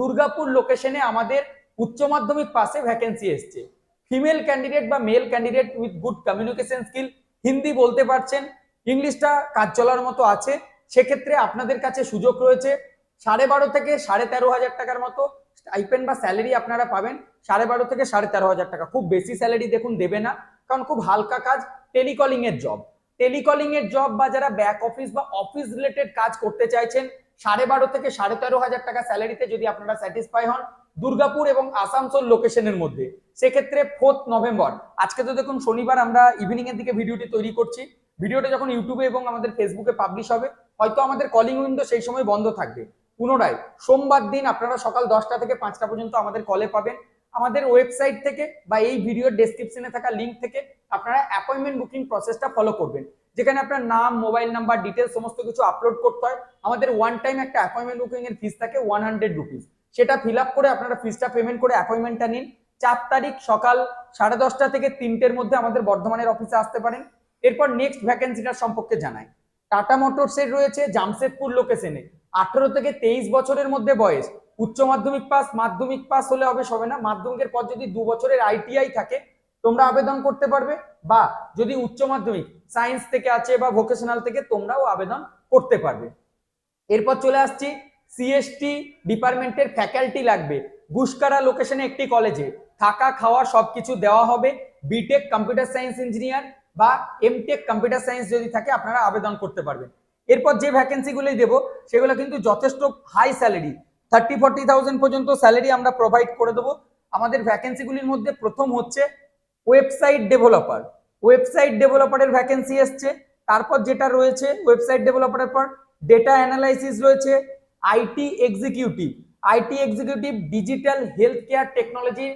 দুর্গাপুর লোকেশনে আমাদের উচ্চ মাধ্যমিক পাশে ভ্যাকেন্সি এসছে। ফিমেল ক্যান্ডিডেট বা male candidate with good communication skill Hindi বলতে পারছেন, ইংলিশটা কাজ চলার মতো আছে, সেক্ষেত্রে আপনাদের কাছে সুযোগ রয়েছে। সাড়ে বারো থেকে সাড়ে তেরো হাজার টাকার মতো স্টাইপেন্ড বা স্যালারি আপনারা পাবেন। সাড়ে বারো থেকে সাড়ে তেরো হাজার টাকা। খুব বেশি স্যালারি দেখুন দেবে না, কারণ খুব হালকা কাজ টেলিকলিং এর জব টেলিকলিং এর জব বা যারা ব্যাক অফিস বা অফিস রিলেটেড কাজ করতে চাইছেন সাড়ে বারো থেকে সাড়ে তেরো হাজার টাকা স্যালারিতে যদি আপনারা স্যাটিসফাই হন দুর্গাপুর এবং আসানসোল লোকেশনের মধ্যে। সেক্ষেত্রে ফোর্থ নভেম্বর আজকে তো দেখুন শনিবার, আমরা ইভিনিং এর দিকে ভিডিওটি তৈরি করছি। ভিডিওটা যখন ইউটিউবে এবং আমাদের ফেসবুকে পাবলিশ হবে, হয়তো আমাদের কলিং উইন্ডো সেই সময় বন্ধ থাকবে। পুনরায়, সোমবার দিন আপনারা সকাল দশটা থেকে পাঁচটা পর্যন্ত আমাদের কলে পাবেন। আমাদের ওয়েবসাইট থেকে বা এই ভিডিওর ডেসক্রিপশনে থাকা লিঙ্ক থেকে আপনারা অ্যাপয়েন্টমেন্ট বুকিং প্রসেসটা ফলো করবেন। যেখানে আপনার নাম মোবাইল নাম্বার ডিটেলস সমস্ত কিছু আপলোড করতে হয়। আমাদের ওয়ান টাইম একটা অ্যাপয়েন্টমেন্ট বুকিং এর ফিস থাকে ওয়ান হান্ড্রেড রুপিস সেটা ফিল আপ করে আপনারা ফিসটা পেমেন্ট করে অ্যাপয়েন্টমেন্টটা নিন। চার তারিখ সকাল সাড়ে দশটা থেকে তিনটের মধ্যে আমাদের বর্ধমানের অফিসে আসতে পারেন। এরপর নেক্সট ভ্যাকেন্সিটার সম্পর্কে জানাই। টাটা মোটরসের রয়েছে জামশেদপুর লোকেশনে আঠারো থেকে তেইশ বছরের মধ্যে বয়স। উচ্চ মাধ্যমিক পাস মাধ্যমিক পাস হলে হবে সবে না। মাধ্যমিকের পর যদি দু বছরের আইটিআই থাকে তোমরা আবেদন করতে পারবে, বা যদি উচ্চ মাধ্যমিক সায়েন্স থেকে আছে বা ভোকেশনাল থেকে, তোমরাও আবেদন করতে পারবে। এরপর চলে আসছি সিএসটি ডিপার্টমেন্টের ফ্যাকাল্টি লাগবে। গুসকারা লোকেশনে একটি কলেজে থাকা, খাওয়া সবকিছু দেওয়া হবে। বিটেক কম্পিউটার সায়েন্স ইঞ্জিনিয়ার বা এমটেক কম্পিউটার সায়েন্স যদি থাকে, আপনারা আবেদন করতে পারবেন। এরপর যে ভ্যাকেন্সিগুলোই দেবো, সেগুলো কিন্তু যথেষ্ট high salary thirty forty thousand পর্যন্ত স্যালারি আমরা প্রোভাইড করে দেবো। আমাদের ভ্যাকেন্সিগুলির মধ্যে প্রথম হচ্ছে ওয়েবসাইট ডেভেলপার ওয়েবসাইট ডেভেলপারের ভ্যাকেন্সি এসছে, তারপর যেটা রয়েছে ওয়েবসাইট ডেভেলপারের পর ডেটা অ্যানালাইসিস রয়েছে IT executive IT executive digital health care technology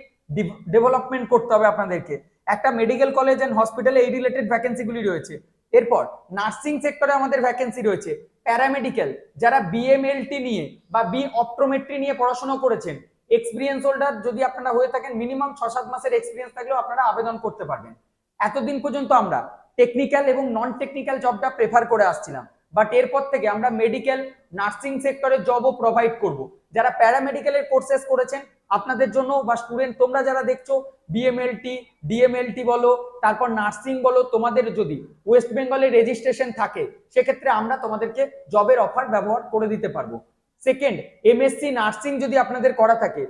development করতে হবে আপনাদেরকে। একটা মেডিকেল কলেজ অ্যান্ড হসপিটালে এই রিলেটেড ভ্যাকেন্সিগুলি রয়েছে। এরপর নার্সিং সেক্টরে আমাদের ভ্যাকেন্সি রয়েছে প্যারামেডিক্যাল যারা বিএমএলটি নিয়ে বা বি অপটোমেট্রি নিয়ে পড়াশোনা করেছেন এক্সপিরিয়েন্স হোল্ডার যদি আপনারা হয়ে থাকেন মিনিমাম ছ সাত মাসের এক্সপিরিয়েন্স থাকলেও আপনারা আবেদন করতে পারবেন। এতদিন পর্যন্ত আমরা টেকনিক্যাল এবং নন টেকনিক্যাল জবটা প্রেফার করে আসছিলাম। বাট এরপর থেকে আমরা মেডিকেল নার্সিং সেক্টরের জবও প্রোভাইড করব। যারা প্যারামেডিক্যালের কোর্সেস করেছেন, আপনাদের জন্য বা স্টুডেন্ট তোমরা যারা দেখছ বিএমএলটি ডিএমএলটি বলো, তারপর নার্সিং বলো, তোমাদের যদি ওয়েস্ট বেঙ্গলে রেজিস্ট্রেশন থাকে, সেক্ষেত্রে আমরা তোমাদেরকে জবের অফার ব্যবহার করে দিতে পারব। সেকেন্ড এমএসসি নার্সিং যদি আপনাদের করা থাকে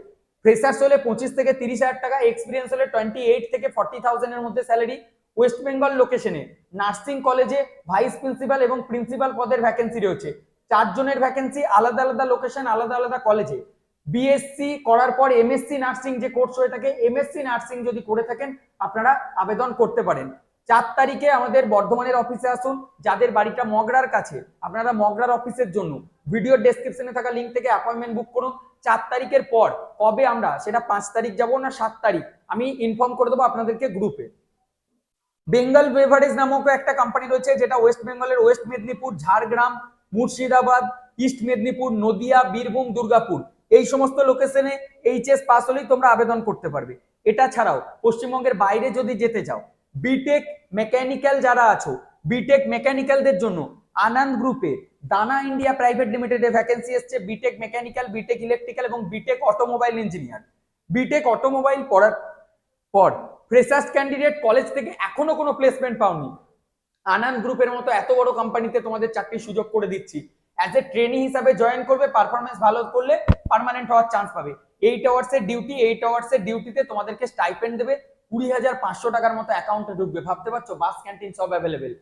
ফ্রেশার্স হলে পঁচিশ থেকে তিরিশ হাজার টাকা এক্সপিরিয়েন্স হলে টোয়েন্টি এইট থেকে ফর্টি থাউজেন্ডের মধ্যে স্যালারি ওয়েস্ট বেঙ্গল লোকেশনে নার্সিং কলেজে ভাইস প্রিন্সিপাল এবং প্রিন্সিপাল পদের ভ্যাকেন্সি রয়েছে। চারজনের ভ্যাকেন্সি আলাদা আলাদা লোকেশন আলাদা আলাদা কলেজে বিএসসি করার পর এমএসসি নার্সিং যে কোর্স হয়ে থাকে এমএসসি নার্সিং যদি করে থাকেন, আপনারা আবেদন করতে পারেন। চার তারিখে আমাদের বর্ধমানের অফিসে আসুন, যাদের বাড়িটা মগরার কাছে, আপনারা মগরার অফিসের জন্য। ভিডিও ডেসক্রিপশনে থাকা লিঙ্ক থেকে অ্যাপয়েন্টমেন্ট বুক করুন। চার তারিখের পর কবে আমরা, সেটা পাঁচ তারিখ যাব না সাত তারিখ, আমি ইনফর্ম করে দেবো আপনাদেরকে গ্রুপে বেঙ্গল বেভারেজ নামক একটা কোম্পানি রয়েছে, যেটা ওয়েস্ট বেঙ্গলের ওয়েস্ট মেদিনীপুর ঝাড়গ্রাম মুর্শিদাবাদ ইস্ট মেদিনীপুর নদিয়া বীরভূম দুর্গাপুর এই সমস্ত লোকেশনে এইচএস পাস হলেই তোমরা আবেদন করতে পারবে। এটা ছাড়াও পশ্চিমবঙ্গের বাইরে যদি যেতে চাও বিটেক মেকানিক্যাল যারা আছো বিটেক মেকানিক্যালদের জন্য আনন্দ গ্রুপে দানা ইন্ডিয়া প্রাইভেট লিমিটেডে ভ্যাকেন্সি এসছে বিটেক মেকানিক্যাল বিটেক ইলেকট্রিক্যাল এবং BTech automobile engineer BTech automobile পড়ার পর ফ্রেশার্স ক্যান্ডিডেট কলেজ থেকে এখনও কোনো প্লেসমেন্ট পাওনি। আনন্দ গ্রুপের মতো এত বড় কোম্পানিতে তোমাদের চাকরির সুযোগ করে দিচ্ছি। অ্যাজ এ ট্রেনিং হিসাবে জয়েন করবে পারফরমেন্স ভালো করলে পার্মানেন্ট হওয়ার চান্স পাবে। এইট আওয়ার্সের ডিউটি এইট আওয়ার্সের ডিউটিতে তোমাদেরকে স্টাইপেন্ড দেবে। কুড়ি হাজার পাঁচশো টাকার মতো অ্যাকাউন্টে ঢুকবে। ভাবতে পারছ বাস ক্যান্টিন সব available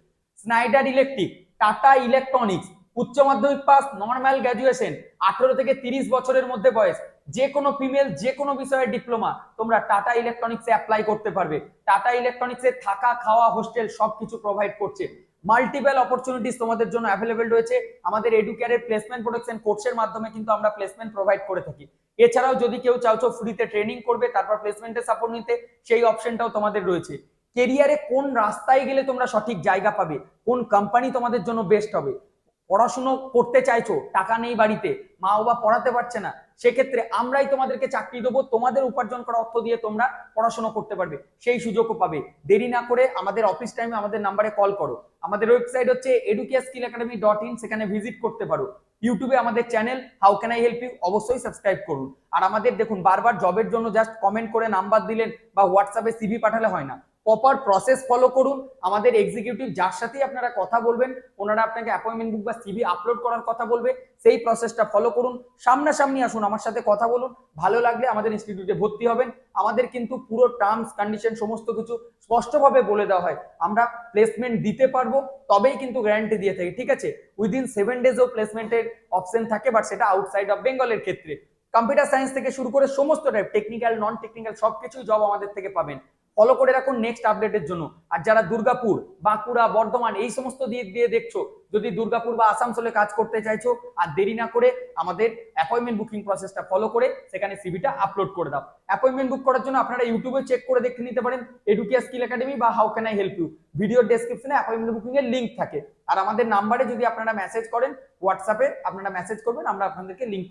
Schneider Electric Tata electronics উচ্চ মাধ্যমিক পাস নর্মাল গ্র্যাজুয়েশন আঠেরো থেকে তিরিশ বছরের মধ্যে বয়স। যে কোনো ফিমেল যে কোনো বিষয়ে ডিপ্লোমা তোমরা টাটা ইলেকট্রনিক্সে অ্যাপ্লাই করতে পারবে। টাটা ইলেকট্রনিক্সে থাকা, খাওয়া হোস্টেল সবকিছু প্রোভাইড করছে। মাল্টিপল অপরচুনিটিস তোমাদের জন্য অ্যাভেলেবেল রয়েছে। আমাদের এডুকেয়ারের প্লেসমেন্ট প্রোডাকশন কোর্সের মাধ্যমে কিন্তু আমরা প্লেসমেন্ট প্রোভাইড করে থাকি। এছাড়াও যদি কেউ চাওছো ফ্রিতে ট্রেনিং করবে, তারপর প্লেসমেন্টের সাপোর্ট নিতে, সেই অপশনটাও তোমাদের রয়েছে। কেরিয়ারে কোন রাস্তায় গেলে তোমরা সঠিক জায়গা পাবে? কোন কোম্পানি তোমাদের জন্য বেস্ট হবে? পড়াশুনো করতে চাইছো, টাকা নেই বাড়িতে মা বাবা পড়াতে পারছে না, সেক্ষেত্রে আমরাই তোমাদেরকে চাকরি দেবো, তোমাদের উপার্জন করা অর্থ দিয়ে তোমরা পড়াশোনা করতে পারবে, সেই সুযোগও পাবে। দেরি না করে আমাদের অফিস টাইমে আমাদের নাম্বারে কল করো। আমাদের ওয়েবসাইট হচ্ছে Edukia skill academy dot in সেখানে ভিজিট করতে পারো। ইউটিউবে আমাদের channel how can I help you অবশ্যই সাবস্ক্রাইব করুন। আর আমাদের দেখুন, বারবার জবের জন্য জাস্ট কমেন্ট করে নাম্বার দিলেন বা হোয়াটসঅ্যাপে সিভি পাঠালে হয় না। প্রপার প্রসেস ফলো করুন। আমাদের এক্সিকিউটিভ যার সাথেই আপনারা কথা বলবেন, ওনারা আপনাকে অ্যাপয়েন্টমেন্ট বুক বা সিভি আপলোড করার কথা বলবে, সেই প্রসেসটা ফলো করুন। সামনাসামনি আসুন, আমার সাথে কথা বলুন। ভালো লাগলে আমাদের ইনস্টিটিউটে ভর্তি হবেন। আমাদের কিন্তু পুরো টার্মস কন্ডিশন সমস্ত কিছু স্পষ্টভাবে বলে দেওয়া হয়। আমরা প্লেসমেন্ট দিতে পারব, তবেই কিন্তু গ্যারান্টি দিয়ে থাকি, ঠিক আছে? উইদিন সেভেন ডেজও প্লেসমেন্টের অপশন থাকে বাট সেটা আউটসাইড অফ বেঙ্গলের ক্ষেত্রে। কম্পিউটার সায়েন্স থেকে শুরু করে সমস্ত টাইপ টেকনিক্যাল নন টেকনিক্যাল সবকিছুই জব আমাদের থেকে পাবেন। ফলো করে রাখুন নেক্সট আপডেটের জন্য। আর যারা দুর্গাপুর, বাঁকুড়া, বর্ধমান এই সমস্ত দিক দিয়ে দেখছ, যদি দুর্গাপুর বা আসানসোলে কাজ করতে চাইছো, আর দেরি না করে আমাদের অ্যাপয়েন্টমেন্ট বুকিং প্রসেসটা ফলো করে সেখানে সিভিটা আপলোড করে দাও। অ্যাপয়েন্টমেন্ট বুক করার জন্য আপনারা ইউটিউবে চেক করে দেখে নিতে পারেন এডুকিয়া স্কিল একাডেমি বা how can I help you ভিডিওর ডেসক্রিপশনে অ্যাপয়েন্টমেন্ট বুকিং এর লিঙ্ক থাকে। আর আমাদের নাম্বারে যদি আপনারা মেসেজ করেন হোয়াটসঅ্যাপে আপনারা মেসেজ করবেন, আমরা আপনাদেরকে লিঙ্ক